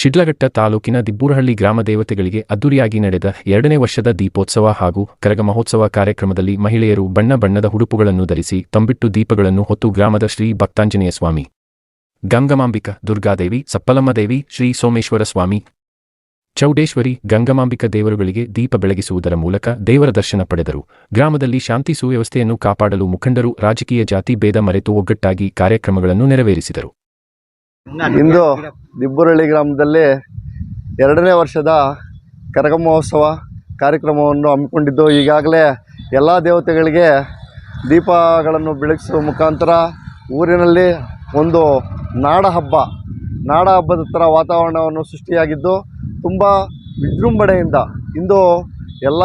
ಶಿಡ್ಲಘಟ್ಟ ತಾಲೂಕಿನ ದಿಬ್ಬೂರಹಳ್ಳಿ ಗ್ರಾಮ ದೇವತೆಗಳಿಗೆ ಅದ್ದೂರಿಯಾಗಿ ನಡೆದ ಎರಡನೇ ವರ್ಷದ ದೀಪೋತ್ಸವ ಹಾಗೂ ಕರಗ ಮಹೋತ್ಸವ ಕಾರ್ಯಕ್ರಮದಲ್ಲಿ ಮಹಿಳೆಯರು ಬಣ್ಣ ಬಣ್ಣದ ಉಡುಪುಗಳನ್ನು ಧರಿಸಿ ತಂಬಿಟ್ಟು ದೀಪಗಳನ್ನು ಹೊತ್ತು ಗ್ರಾಮದ ಶ್ರೀ ಭಕ್ತಾಂಜನೇಯ ಸ್ವಾಮಿ. ಗಂಗಮಾಂಬಿಕ ದುರ್ಗಾದೇವಿ ಸಪ್ಪಲಮ್ಮದೇವಿ ಶ್ರೀ ಸೋಮೇಶ್ವರ ಸ್ವಾಮಿ. ಚೌಡೇಶ್ವರಿ ಗಂಗಮಾಂಬಿಕ ದೇವರುಗಳಿಗೆ ದೀಪ ಬೆಳಗಿಸುವುದರ ಮೂಲಕ ದೇವರ ದರ್ಶನ ಪಡೆದರು. ಗ್ರಾಮದಲ್ಲಿ ಶಾಂತಿ ಸುವ್ಯವಸ್ಥೆಯನ್ನು ಕಾಪಾಡಲು ಮುಖಂಡರು ರಾಜಕೀಯ ಜಾತಿ ಭೇದ ಮರೆತು ಒಗ್ಗಟ್ಟಾಗಿ ಕಾರ್ಯಕ್ರಮಗಳನ್ನು ನೆರವೇರಿಸಿದರು. ಇಂದು ದಿಬ್ಬುರಳ್ಳಿ ಗ್ರಾಮದಲ್ಲಿ ಎರಡನೇ ವರ್ಷದ ಕರಗ ಮಹೋತ್ಸವ ಕಾರ್ಯಕ್ರಮವನ್ನು ಹಮ್ಮಿಕೊಂಡಿದ್ದು. ಈಗಾಗಲೇ ಎಲ್ಲ ದೇವತೆಗಳಿಗೆ ದೀಪಗಳನ್ನು ಬೆಳಗಿಸುವ ಮುಖಾಂತರ ಊರಿನಲ್ಲಿ ಒಂದು ನಾಡ ಹಬ್ಬ ನಾಡ ಹಬ್ಬದ ಥರ ವಾತಾವರಣವನ್ನು ಸೃಷ್ಟಿಯಾಗಿದ್ದು ತುಂಬ ವಿಜೃಂಭಣೆಯಿಂದ ಇಂದು ಎಲ್ಲ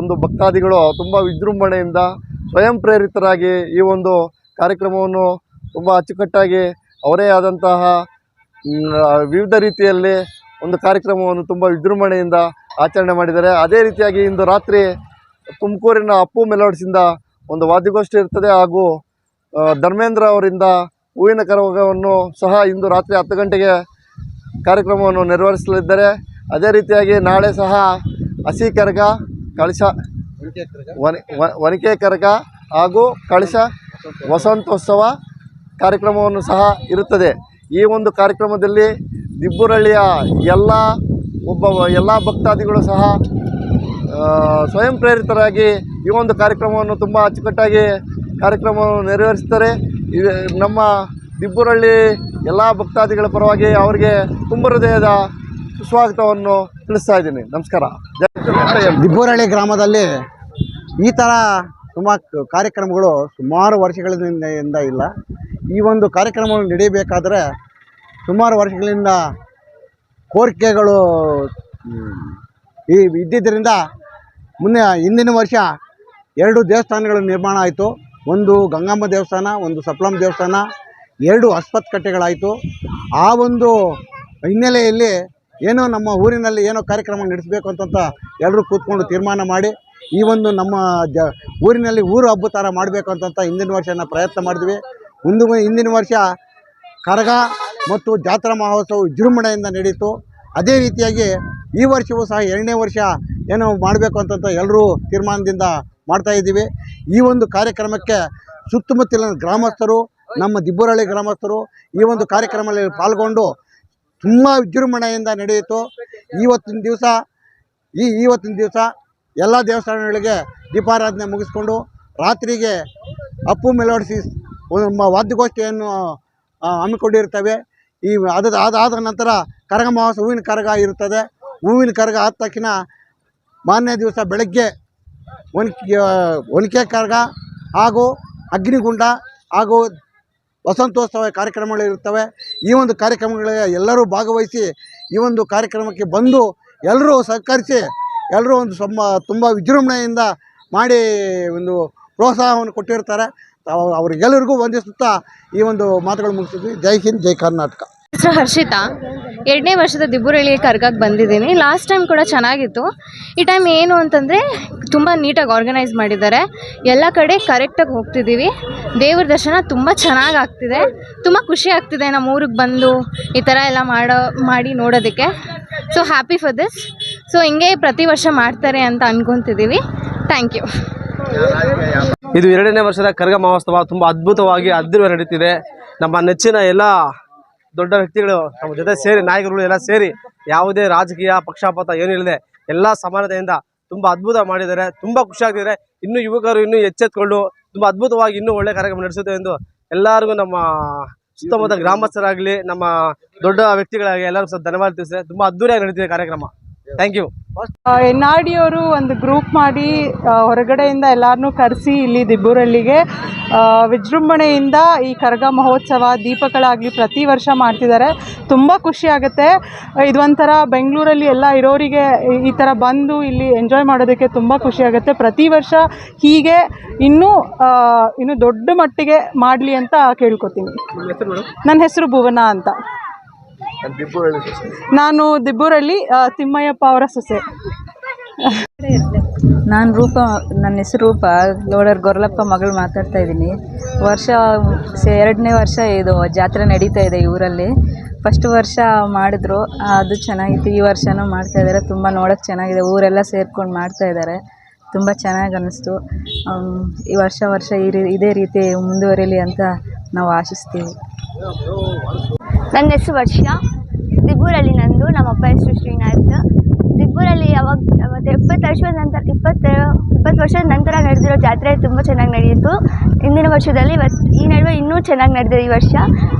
ಒಂದು ಭಕ್ತಾದಿಗಳು ತುಂಬ ವಿಜೃಂಭಣೆಯಿಂದ ಸ್ವಯಂ ಪ್ರೇರಿತರಾಗಿ ಈ ಒಂದು ಕಾರ್ಯಕ್ರಮವನ್ನು ತುಂಬ ಅಚ್ಚುಕಟ್ಟಾಗಿ ಅವರೇ ಆದಂತಹ ವಿವಿಧ ರೀತಿಯಲ್ಲಿ ಒಂದು ಕಾರ್ಯಕ್ರಮವನ್ನು ತುಂಬ ವಿಜೃಂಭಣೆಯಿಂದ ಆಚರಣೆ ಮಾಡಿದ್ದಾರೆ. ಅದೇ ರೀತಿಯಾಗಿ ಇಂದು ರಾತ್ರಿ ತುಮಕೂರಿನ ಅಪ್ಪು ಮೆಲೋಡ್ಸಿಂದ ಒಂದು ವಾದ್ಯಗೋಷ್ಠಿ ಇರ್ತದೆ ಹಾಗೂ ಧರ್ಮೇಂದ್ರ ಅವರಿಂದ ಹೂವಿನ ಕರಗವನ್ನು ಸಹ ಇಂದು ರಾತ್ರಿ ಹತ್ತು ಗಂಟೆಗೆ ಕಾರ್ಯಕ್ರಮವನ್ನು ನೆರವೇರಿಸಲಿದ್ದಾರೆ ಅದೇ ರೀತಿಯಾಗಿ ನಾಳೆ ಸಹ ಹಸಿ ಕರಗ ಕಳಶ ವನಿಕೆ ಕರಗ ಹಾಗೂ ಕಳಶ ವಸಂತೋತ್ಸವ ಕಾರ್ಯಕ್ರಮವನ್ನು ಸಹ ಇರುತ್ತದೆ. ಈ ಒಂದು ಕಾರ್ಯಕ್ರಮದಲ್ಲಿ ದಿಬ್ಬುರಳ್ಳಿಯ ಎಲ್ಲ ಒಬ್ಬ ಎಲ್ಲ ಭಕ್ತಾದಿಗಳು ಸಹ ಸ್ವಯಂ ಪ್ರೇರಿತರಾಗಿ ಈ ಒಂದು ಕಾರ್ಯಕ್ರಮವನ್ನು ತುಂಬ ಅಚ್ಚುಕಟ್ಟಾಗಿ ಕಾರ್ಯಕ್ರಮವನ್ನು ನೆರವೇರಿಸ್ತಾರೆ ಇದು ನಮ್ಮ ದಿಬ್ಬುರಳ್ಳಿ ಎಲ್ಲ ಭಕ್ತಾದಿಗಳ ಪರವಾಗಿ ಅವರಿಗೆ ತುಂಬ ಹೃದಯದ ಸುಸ್ವಾಗತವನ್ನು ತಿಳಿಸ್ತಾ ಇದ್ದೀನಿ. ನಮಸ್ಕಾರ. ದಿಬ್ಬುರಳ್ಳಿ ಗ್ರಾಮದಲ್ಲಿ ಈ ಥರ ತುಂಬ ಕಾರ್ಯಕ್ರಮಗಳು ಸುಮಾರು ವರ್ಷಗಳಿಂದ ಇಲ್ಲ. ಈ ಒಂದು ಕಾರ್ಯಕ್ರಮವನ್ನು ನಡೀಬೇಕಾದ್ರೆ ಸುಮಾರು ವರ್ಷಗಳಿಂದ ಕೋರಿಕೆಗಳು ಈ ಇದ್ದಿದ್ದರಿಂದ ಮುನ್ನೆ ಹಿಂದಿನ ವರ್ಷ ಎರಡು ದೇವಸ್ಥಾನಗಳ ನಿರ್ಮಾಣ ಆಯಿತು. ಒಂದು ಗಂಗಮ್ಮ ದೇವಸ್ಥಾನ, ಒಂದು ಸಪ್ಲಮ್ ದೇವಸ್ಥಾನ, ಎರಡು ಆಸ್ಪತ್ಕಟ್ಟೆಗಳಾಯಿತು ಆ ಒಂದು ಹಿನ್ನೆಲೆಯಲ್ಲಿ ಏನೋ ನಮ್ಮ ಊರಿನಲ್ಲಿ ಏನೋ ಕಾರ್ಯಕ್ರಮ ನಡೆಸಬೇಕು ಅಂತಂತ ಎಲ್ಲರೂ ಕೂತ್ಕೊಂಡು ತೀರ್ಮಾನ ಮಾಡಿ, ಈ ಒಂದು ನಮ್ಮ ಜ, ಊರಿನಲ್ಲಿ ಊರು ಹಬ್ಬ ಥರ ಮಾಡಬೇಕು ಅಂತಂತ ಹಿಂದಿನ ವರ್ಷ ಪ್ರಯತ್ನ ಮಾಡಿದ್ವಿ. ಮುಂದೆ ಹಿಂದಿನ ವರ್ಷ ಕರಗ ಮತ್ತು ಜಾತ್ರಾ ಮಹೋತ್ಸವ ವಿಜೃಂಭಣೆಯಿಂದ ನಡೆಯಿತು ಅದೇ ರೀತಿಯಾಗಿ ಈ ವರ್ಷವೂ ಸಹ ಎರಡನೇ ವರ್ಷ ಏನೋ ಮಾಡಬೇಕು ಅಂತಂತ ಎಲ್ಲರೂ ತೀರ್ಮಾನದಿಂದ ಮಾಡ್ತಾ ಇದ್ದೀವಿ. ಈ ಒಂದು ಕಾರ್ಯಕ್ರಮಕ್ಕೆ ಸುತ್ತಮುತ್ತಲಿನ ಗ್ರಾಮಸ್ಥರು, ನಮ್ಮ ದಿಬ್ಬುರಳ್ಳಿ ಗ್ರಾಮಸ್ಥರು ಈ ಒಂದು ಕಾರ್ಯಕ್ರಮದಲ್ಲಿ ಪಾಲ್ಗೊಂಡು ತುಂಬ ವಿಜೃಂಭಣೆಯಿಂದ ನಡೆಯಿತು. ಇವತ್ತಿನ ದಿವಸ, ಈ ಇವತ್ತಿನ ದಿವಸ ಎಲ್ಲ ದೇವಸ್ಥಾನಗಳಿಗೆ ದೀಪಾರಾಧನೆ ಮುಗಿಸ್ಕೊಂಡು ರಾತ್ರಿಗೆ ಅಪ್ಪು ಮೆಲೋಡಿಸಿ ನಮ್ಮ ವಾದ್ಯಗೋಷ್ಠಿಯನ್ನು ಹಮ್ಮಿಕೊಂಡಿರ್ತವೆ. ಈ ಅದು ಅದಾದ ನಂತರ ಕರಗ ಮಹೋತ್ಸವ, ಹೂವಿನ ಕರಗ ಇರುತ್ತದೆ. ಹೂವಿನ ಕರಗ ಆದ ತಕ್ಷಣ ಮಾರನೇ ದಿವಸ ಬೆಳಗ್ಗೆ ಒನಕೆ ಒನಕೆ ಕರಗ ಹಾಗೂ ಅಗ್ನಿಗುಂಡ ಹಾಗೂ ವಸಂತೋತ್ಸವ ಕಾರ್ಯಕ್ರಮಗಳು ಇರ್ತವೆ ಈ ಒಂದು ಕಾರ್ಯಕ್ರಮಗಳಿಗೆ ಎಲ್ಲರೂ ಭಾಗವಹಿಸಿ ಈ ಒಂದು ಕಾರ್ಯಕ್ರಮಕ್ಕೆ ಬಂದು ಎಲ್ಲರೂ ಸಹಕರಿಸಿ ಎಲ್ಲರೂ ಒಂದು ಸಮ್ಮ, ತುಂಬ ವಿಜೃಂಭಣೆಯಿಂದ ಮಾಡಿ ಒಂದು ಪ್ರೋತ್ಸಾಹವನ್ನು ಕೊಟ್ಟಿರ್ತಾರೆ. ಅವರಿಗೆಲ್ಲರಿಗೂ ವಂದಿಸುತ್ತಾ ಈ ಒಂದು ಮಾತುಗಳು ಮುಗಿಸಿದ್ವಿ. ಜೈ ಹಿಂದ್ ಜೈ ಕರ್ನಾಟಕ. ಹೆಸರು ಹರ್ಷಿತಾ. ಎರಡನೇ ವರ್ಷದ ದಿಬ್ಬುರಳ್ಳಿ ಕರ್ಗಕ್ಕೆ ಬಂದಿದ್ದೀನಿ. ಲಾಸ್ಟ್ ಟೈಮ್ ಕೂಡ ಚೆನ್ನಾಗಿತ್ತು. ಈ ಟೈಮ್ ಏನು ಅಂತಂದರೆ ತುಂಬ ನೀಟಾಗಿ ಆರ್ಗನೈಸ್ ಮಾಡಿದ್ದಾರೆ. ಎಲ್ಲ ಕಡೆ ಕರೆಕ್ಟಾಗಿ ಹೋಗ್ತಿದ್ದೀವಿ. ದೇವ್ರ ದರ್ಶನ ತುಂಬ ಚೆನ್ನಾಗಿ ಆಗ್ತಿದೆ. ತುಂಬ ಖುಷಿ ಆಗ್ತಿದೆ ನಮ್ಮ ಊರಿಗೆ ಬಂದು ಈ ಥರ ಎಲ್ಲ ಮಾಡೋ ಮಾಡಿ ನೋಡೋದಕ್ಕೆ. So happy for this so ಹಿಂಗೆ ಪ್ರತಿ ವರ್ಷ ಮಾಡ್ತಾರೆ ಅಂತ ಅಂದ್ಕೊತಿದ್ದೀವಿ ಥ್ಯಾಂಕ್ ಯು ಇದು ಎರಡನೇ ವರ್ಷದ ಕರಗ ಮಹೋತ್ಸವ. ತುಂಬ ಅದ್ಭುತವಾಗಿ ಅದ್ದೂರಿ ನಡೀತಿದೆ. ನಮ್ಮ ನೆಚ್ಚಿನ ಎಲ್ಲ ದೊಡ್ಡ ವ್ಯಕ್ತಿಗಳು ನಮ್ಮ ಜೊತೆ ಸೇರಿ, ನಾಯಕರುಗಳು ಎಲ್ಲ ಸೇರಿ ಯಾವುದೇ ರಾಜಕೀಯ, ಪಕ್ಷಪಾತ ಏನಿಲ್ಲದೆ ಎಲ್ಲ ಸಮಾನತೆಯಿಂದ ತುಂಬ ಅದ್ಭುತ ಮಾಡಿದ್ದಾರೆ. ತುಂಬ ಖುಷಿ ಆಗ್ತಿದೆ. ಇನ್ನು ಯುವಕರು ಇನ್ನೂ ಎಚ್ಚೆತ್ಕೊಂಡು ತುಂಬ ಅದ್ಭುತವಾಗಿ ಇನ್ನೂ ಒಳ್ಳೆ ಕಾರ್ಯಕ್ರಮ ನಡೆಸುತ್ತೆ ಎಂದು ಎಲ್ಲರಿಗೂ ನಮ್ಮ ಸುತ್ತಮುತ್ತ ಗ್ರಾಮಸ್ಥರಾಗಲಿ, ನಮ್ಮ ದೊಡ್ಡ ವ್ಯಕ್ತಿಗಳಾಗಲಿ ಎಲ್ಲರಿಗೂ ಸಹ ಧನ್ಯವಾದ ತಿಳಿಸಿದೆ. ತುಂಬ ಅದ್ದೂರಿಯಾಗಿ ನಡೀತಿದೆ ಕಾರ್ಯಕ್ರಮ. Thank you N R D ಅವರು ಒಂದು ಗ್ರೂಪ್ ಮಾಡಿ ಹೊರಗಡೆಯಿಂದ ಎಲ್ಲರನ್ನೂ ಕರೆಸಿ ಇಲ್ಲಿ ದಿಬ್ಬೂರಲ್ಲಿಗೆ. ವಿಜೃಂಭಣೆಯಿಂದ ಈ ಕರಗ ಮಹೋತ್ಸವ ದೀಪಗಳಾಗಲಿ ಪ್ರತಿ ವರ್ಷ ಮಾಡ್ತಿದ್ದಾರೆ. ತುಂಬ ಖುಷಿ ಆಗುತ್ತೆ. ಇದು ಒಂಥರ ಬೆಂಗಳೂರಲ್ಲಿ ಎಲ್ಲ ಇರೋರಿಗೆ ಈ- ಥರ ಬಂದು ಇಲ್ಲಿ ಎಂಜಾಯ್ ಮಾಡೋದಕ್ಕೆ ತುಂಬ ಖುಷಿ ಆಗುತ್ತೆ. ಪ್ರತಿ ವರ್ಷ ಹೀಗೆ ಇನ್ನೂ ಇನ್ನೂ ದೊಡ್ಡ ಮಟ್ಟಿಗೆ ಮಾಡಲಿ ಅಂತ ಕೇಳ್ಕೊತೀನಿ. ನನ್ನ ಹೆಸರು ಭುವನ ಅಂತ. ನಾನು ದಿಬ್ಬೂರಲ್ಲಿ ತಿಮ್ಮಯ್ಯಪ್ಪ ಅವರ ಸೊಸೆ. ನಾನು ರೂಪ ನನ್ನ ಹೆಸರು ರೂಪ. ಲೋಡರ್ ಗೊರ್ಲಪ್ಪ ಮಗಳು ಮಾತಾಡ್ತಾ ಇದ್ದೀನಿ. ವರ್ಷ ಸ- ಎರಡನೇ ವರ್ಷ ಇದು ಜಾತ್ರೆ ನಡೀತಾ ಇದೆ ಈ ಊರಲ್ಲಿ. ಫಸ್ಟ್ ವರ್ಷ ಮಾಡಿದ್ರು ಅದು ಚೆನ್ನಾಗಿತ್ತು. ಈ ವರ್ಷನೂ ಮಾಡ್ತಾ ಇದ್ದಾರೆ. ತುಂಬ ನೋಡೋಕೆ ಚೆನ್ನಾಗಿದೆ. ಊರೆಲ್ಲ ಸೇರ್ಕೊಂಡು ಮಾಡ್ತಾ ಇದ್ದಾರೆ. ತುಂಬ ಚೆನ್ನಾಗಿ ಅನ್ನಿಸ್ತು ಈ ವರ್ಷ ವರ್ಷ ಈ ರೀ ಇದೇ ರೀತಿ ಮುಂದುವರಿಲಿ ಅಂತ ನಾವು ಆಶಿಸ್ತೀವಿ. ನನ್ನ ಹೆಸರು ವರ್ಷ. ದಿಬ್ಬೂರಲ್ಲಿ ನಂದು, ನಮ್ಮ ಅಪ್ಪ ಹೆಸರು ಶ್ರೀನಾಥ್. ದಿಬ್ಬೂರಲ್ಲಿ ಯಾವಾಗ ಅವತ್ತು ಇಪ್ಪತ್ತು ವರ್ಷದ ನಂತರ, ಇಪ್ಪತ್ತು ಇಪ್ಪತ್ತು ವರ್ಷದ ನಂತರ ನಡೆದಿರೋ ಜಾತ್ರೆ ತುಂಬ ಚೆನ್ನಾಗಿ ನಡೆಯಿತು. ಹಿಂದಿನ ವರ್ಷದಲ್ಲಿ ಇವತ್ತು ಈ ನಡುವೆ ಇನ್ನೂ ಚೆನ್ನಾಗಿ ನಡೆದಿದೆ ಈ ವರ್ಷ.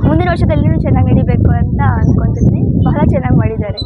ಮುಂದಿನ ವರ್ಷದಲ್ಲಿ ಇನ್ನೂ ಚೆನ್ನಾಗಿ ನಡಿಬೇಕು ಅಂತ ಅಂದ್ಕೊತೀನಿ ಬಹಳ ಚೆನ್ನಾಗಿ ಮಾಡಿದ್ದಾರೆ.